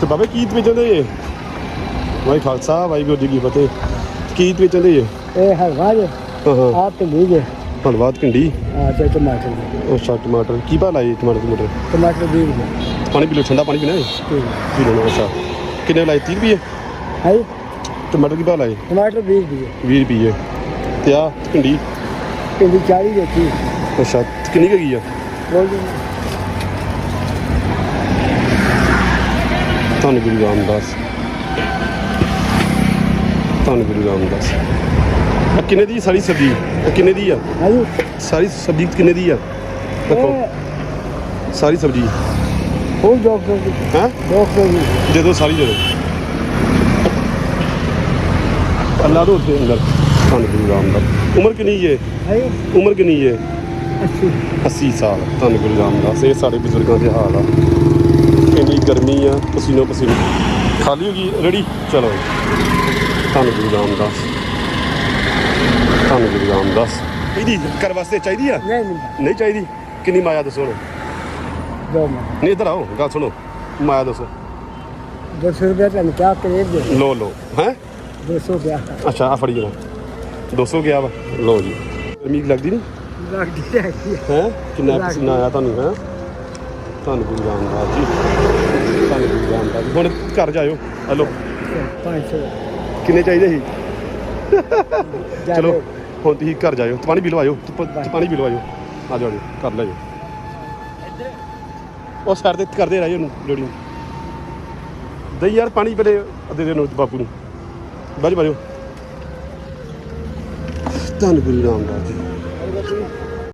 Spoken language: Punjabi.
ਤੇ ਬਾਬੇ ਕੀ ਵੇਚਦੇ ਜੇ? ਵਾਹਿ ਖਾਲਸਾ ਵਾਹਿਗੁਰੂ ਜੀ ਕੀ ਫਤਿਹ। ਕੀ ਵੇਚਦੇ ਜੇ? ਇਹ ਹਲਵਾ ਜੇ ਹਾਂ ਹਾਂ। ਤੇ ਲਈ ਜੇ। ਧੰਨਵਾਦ ਕਿੰਡੀ ਆ ਤੇ ਟਮਾਟਰ ਦੇ। ਅੱਛਾ ਟਮਾਟਰ। ਕੀ ਭਾਅ ਲਾਏ ਟਮਾਟਰ ਟਮਾਟਰ? ਟਮਾਟਰ ਵੀ ਦੇ ਪਾਣੀ ਪੀ ਲਓ ਠੰਡਾ ਪਾਣੀ ਪੀਣਾ ਹੈ? ਪੀ ਲਓ ਅੱਛਾ। ਕਿੰਨੇ ਲਾਏ? 30 ਰੁਪਏ? ਹੈ? ਟਮਾਟਰ ਕੀ ਭਾਅ ਲਾਏ? ਟਮਾਟਰ ਵੀ ਦੇ 20 ਰੁਪਏ। ਤੇ ਆ ਕਿੰਡੀ ਕਿੰਦੀ 40 ਦੇ ਕੀ ਅੱਛਾ ਕਿੰਨੀ ਕੁ ਹੈਗੀ ਆ? ਜੀ ਧੰਨ ਗੁਰੂ ਰਾਮਦਾਸ। ਧੰਨ ਗੁਰੂ ਰਾਮਦਾਸ। ਆ ਕਿੰਨੇ ਦੀ ਸਾਰੀ ਸਬਜ਼ੀ? ਕਿੰਨੇ ਦੀ ਆ? ਜੀ ਸਾਰੀ ਸਬਜ਼ੀ ਕਿੰਨੇ ਦੀ ਆ? ਦੇਖੋ। ਸਾਰੀ ਸਬਜ਼ੀ। ਹੋਰ ਡਾਕਟਰ ਦੀ ਹੈ? ਡਾਕਟਰ ਦੀ ਦੇ ਦਿਓ ਸਾਰੀ ਦੇ ਦਿਓ ਅੱਲਾ ਦੋ ਉੱਤੇ ਅੰਦਰ। ਧੰਨ ਗੁਰੂ ਰਾਮਦਾਸ। ਉਮਰ ਕਿੰਨੀ ਹੈ ਉਮਰ ਕਿੰਨੀ ਹੈ 80 ਸਾਲ ਧੰਨ ਗੁਰੂ ਰਾਮਦਾਸ ਇਹ ਸਾਡੇ ਬਜ਼ੁਰਗਾਂ ਦੇ ਹਾਲ ਆ। ਇੰਨੀ ਗਰਮੀ ਆ ਪਸੀਨੋ ਪਸੀਨੇ। ਖਾਲੀ ਹੋ ਗਈ ਰੈਡੀ ਚਲੋ ਧੰਨ ਗੁਰੂ ਰਾਮਦਾਸ। ਧੰਨ ਗੁਰੂ ਰਾਮਦਾਸ। ਇਹਦੀ ਘਰ ਵਾਸਤੇ ਚਾਹੀਦੀ ਆ? ਨਹੀਂ ਨਹੀਂ। ਨਹੀਂ ਚਾਹੀਦੀ? ਕਿੰਨੀ ਮਾਇਆ ਦੱਸੋ ਹੁਣ ਦੋ ਨਹੀਂ ਇੱਧਰ ਆਓ ਗੱਲ ਸੁਣੋ। ਮਾਇਆ ਦੱਸੋ। 200 ਰੁਪਏ ਤੁਹਾਨੂੰ ਕਿਆ ਕਰੇ ਦੇ ਲੋ ਲੋ ਹੈ? 200 ਰੁਪਏ ਅੱਛਾ ਆ ਫੜੀ ਜਣਾ 200 ਗਿਆ ਵਾ। ਲੋ ਜੀ। ਗਰਮੀ ਲੱਗਦੀ ਨਹੀਂ ਲੱਗਦੀ ਹੈ? ਕੀ ਹੈ ਕਿੰਨਾ ਪਸੀਨਾ ਆਇਆ ਤੁਹਾਨੂੰ ਹੈ? ਤੁਹਾਨੂੰ ਗੁਰੂ ਰਾਮਦਾਸ ਜੀ। ਤੁਹਾਨੂੰ ਗੁਰੂ ਰਾਮਦਾਸ ਜੀ। ਹੁਣ ਘਰ ਜਾਇਓ। ਹਲੋ। 500 ਕਿੰਨੇ ਚਾਹੀਦੇ ਸੀ? ਚਲੋ ਹੁਣ ਤੁਸੀਂ ਘਰ ਜਾਇਓ। ਪਾਣੀ ਪੀ ਤੇ ਪਾਣੀ ਪੀ ਲਵਾਇਓ ਆ ਜਾਓ ਜੀ, ਕਰ ਲੈ ਜਾਓ। ਉਹ ਸਾਈਡ ਤੇ ਕਰਦੇ ਰਹਿ ਉਹਨੂੰ ਲੋੜੀ ਦਈ ਯਾਰ ਪਾਣੀ ਪਹਿਲੇ ਦੇ ਦੇ ਨੂੰ ਬਾਪੂ ਨੂੰ। ਬਾਜ ਬਾਜੋ ਧੰਨ ਗੁਰੂ ਰਾਮਦਾਸ ਜੀ।